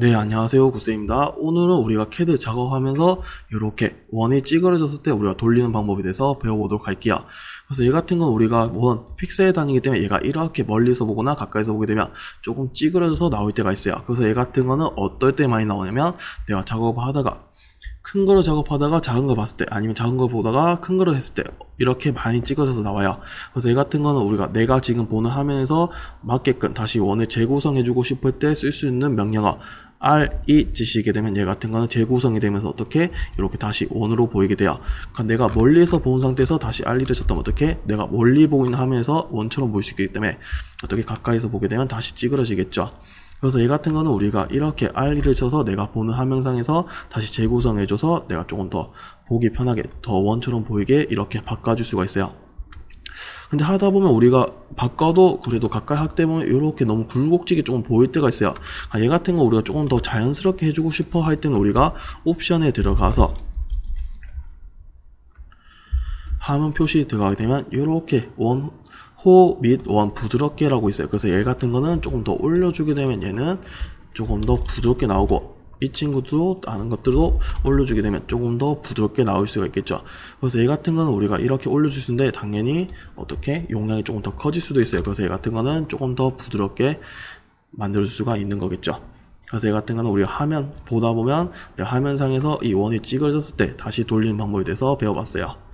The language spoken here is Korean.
네, 안녕하세요. 구세입니다. 오늘은 우리가 캐드 작업하면서 이렇게 원이 찌그러졌을 때 우리가 돌리는 방법에 대해서 배워보도록 할게요. 그래서 얘 같은 건 우리가 원 픽셀 단위이기 때문에 얘가 이렇게 멀리서 보거나 가까이서 보게 되면 조금 찌그러져서 나올 때가 있어요. 그래서 얘 같은 거는 어떨 때 많이 나오냐면 내가 작업을 하다가 큰 거를 작업하다가 작은 거 봤을 때 아니면 작은 거 보다가 큰 거를 했을 때 이렇게 많이 찍어져서 나와요. 그래서 얘 같은 거는 우리가 내가 지금 보는 화면에서 맞게끔 다시 원을 재구성해주고 싶을 때 쓸 수 있는 명령어 R2 지시게 되면 얘 같은 거는 재구성이 되면서 어떻게 이렇게 다시 원으로 보이게 돼요. 그러니까 내가 멀리서 본 상태에서 다시 R2를 쳤다면 어떻게 내가 멀리 보고 있는 화면에서 원처럼 보일 수 있기 때문에 어떻게 가까이서 보게 되면 다시 찌그러지겠죠. 그래서 얘 같은 거는 우리가 이렇게 R2를 쳐서 내가 보는 화면상에서 다시 재구성해줘서 내가 조금 더 보기 편하게 더 원처럼 보이게 이렇게 바꿔줄 수가 있어요. 근데 하다 보면 우리가 바꿔도 그래도 가까이 때문에 이렇게 너무 굴곡지게 조금 보일 때가 있어요. 아, 얘 같은 거 우리가 조금 더 자연스럽게 해주고 싶어 할 때는 우리가 옵션에 들어가서 화면 표시 들어가게 되면 이렇게 원, 호 및 원 부드럽게라고 있어요. 그래서 얘 같은 거는 조금 더 올려주게 되면 얘는 조금 더 부드럽게 나오고 이 친구도 다른 것들도 올려주게 되면 조금 더 부드럽게 나올 수가 있겠죠. 그래서 얘 같은 거는 우리가 이렇게 올려줄 수 있는데 당연히 어떻게 용량이 조금 더 커질 수도 있어요. 그래서 얘 같은 거는 조금 더 부드럽게 만들 수가 있는 거겠죠. 그래서 얘 같은 거는 우리가 화면 보다 보면 내 화면상에서 이 원이 찌그러졌을 때 다시 돌리는 방법에 대해서 배워봤어요.